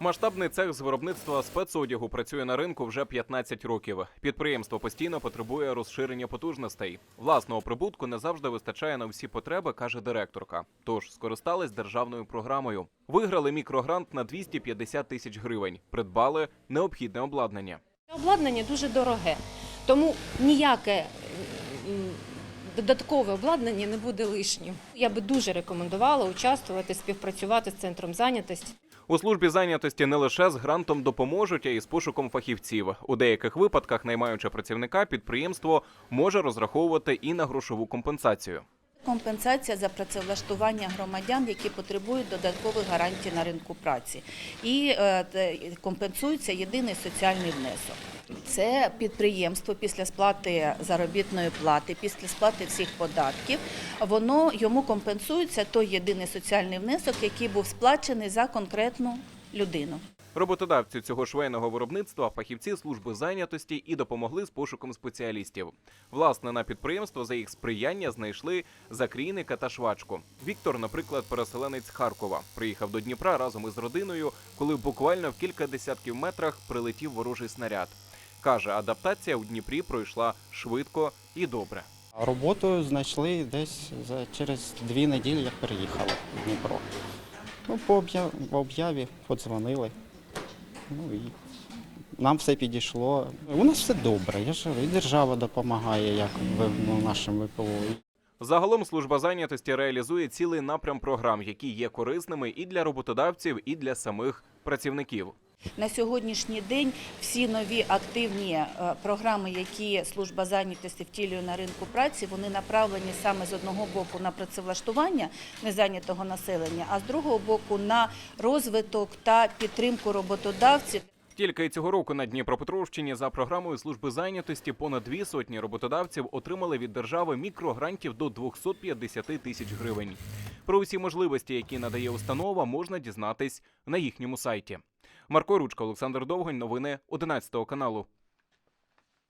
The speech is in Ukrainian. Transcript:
Масштабний цех з виробництва спецодягу працює на ринку вже 15 років. Підприємство постійно потребує розширення потужностей. Власного прибутку не завжди вистачає на всі потреби, каже директорка. Тож скористались державною програмою. Виграли мікрогрант на 250 тисяч гривень. Придбали необхідне обладнання. Обладнання дуже дороге, тому ніяке додаткове обладнання не буде лишнім. Я би дуже рекомендувала участвувати, співпрацювати з центром зайнятості. У службі зайнятості не лише з грантом допоможуть, а й з пошуком фахівців. У деяких випадках, наймаючи працівника, підприємство може розраховувати і на грошову компенсацію. Компенсація за працевлаштування громадян, які потребують додаткових гарантій на ринку праці, і е, компенсується єдиний соціальний внесок. Це підприємство після сплати заробітної плати, після сплати всіх податків, воно йому компенсується той єдиний соціальний внесок, який був сплачений за конкретну людину. Роботодавці цього швейного виробництва фахівці служби зайнятості і допомогли з пошуком спеціалістів. Власне, на підприємство за їх сприяння знайшли закрійника та швачку. Віктор, наприклад, переселенець Харкова, приїхав до Дніпра разом із родиною, коли буквально в кілька десятків метрах прилетів ворожий снаряд. Каже, адаптація у Дніпрі пройшла швидко і добре. Роботу знайшли десь за через дві неділі, як переїхали в Дніпро. Ну, по об'я- по об'яві подзвонили. Ну і нам все підійшло. У нас все добре. Я ж і держава допомагає, як ви- ну, нашим ВПО. Загалом служба зайнятості реалізує цілий напрям програм, які є корисними і для роботодавців, і для самих працівників. На сьогоднішній день всі нові активні е, програми, які служба зайнятості втілює на ринку праці, вони направлені саме з одного боку на працевлаштування незайнятого населення, а з другого боку на розвиток та підтримку роботодавців. Тільки цього року на Дніпропетровщині за програмою служби зайнятості понад дві сотні роботодавців отримали від держави мікрогрантів до 250 тисяч гривень. Про усі можливості, які надає установа, можна дізнатись на їхньому сайті. Марко Ручка, Олександр Довгань. Новини 11 каналу.